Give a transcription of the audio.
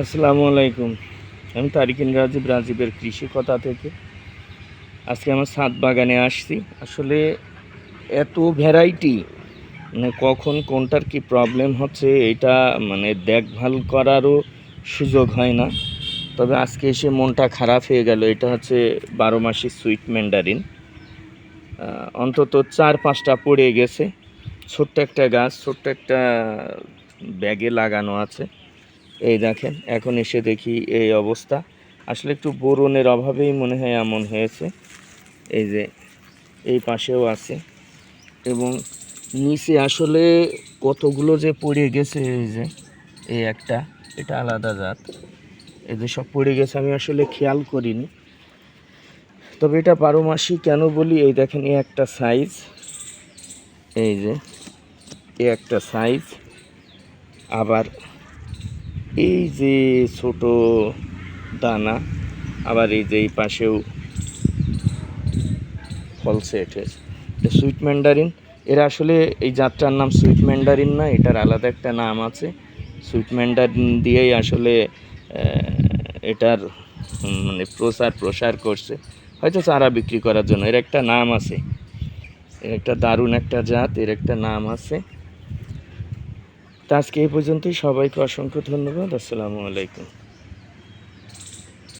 আসসালামু আলাইকুম। আমি তারিকিন রাজীব রাজীবের কৃষি কথা থেকে। আজকে আমার ছাদ বাগানে আসছি। আসলে এত ভ্যারাইটি মানে কখন কোনটার কি প্রবলেম হচ্ছে, এটা মানে দেখভাল করারও সুযোগ হয় না। তবে আজকে এসে মনটা খারাপ হয়ে গেল। এটা হচ্ছে বারো মাসি সুইট ম্যান্ডারিন অন্তত চার পাঁচটা পড়ে গেছে। ছোট্ট একটা গাছ, ছোট্ট একটা ব্যাগে লাগানো আছে। এই দেখেন, এখন এসে দেখি এই অবস্থা। আসলে একটু বোরনের অভাবেই মনে হয় এমন হয়েছে। এই যে, এই পাশেও আছে। এবং নিচে আসলে কতগুলো যে পড়ে গেছে, এই যে, এই একটা, এটা আলাদা জাত। এই যে সব পড়ে গেছে, আমি আসলে খেয়াল করিনি। তবে এটা বারো মাসই কেন বলি, এই দেখেন, এই একটা সাইজ এই যে, এই একটা সাইজ আবার এই যে ছোট দানা, আবার এই যে এই পাশেও ফল সেট হয়েছে। সুইট ম্যান্ডারিন এরা আসলে এই জাতটার নাম সুইট ম্যান্ডারিন না, এটার আলাদা একটা নাম আছে। সুইট ম্যান্ডারিন দিয়েই আসলে এটার মানে প্রসার প্রসার করছে। হয়তো চারা বিক্রি করার জন্য। এর একটা নাম আছে। এর একটা দারুণ একটা জাত, এর একটা নাম আছে। আজকে এই পর্যন্তই। সবাইকে অসংখ্য ধন্যবাদ। আসসালামু আলাইকুম।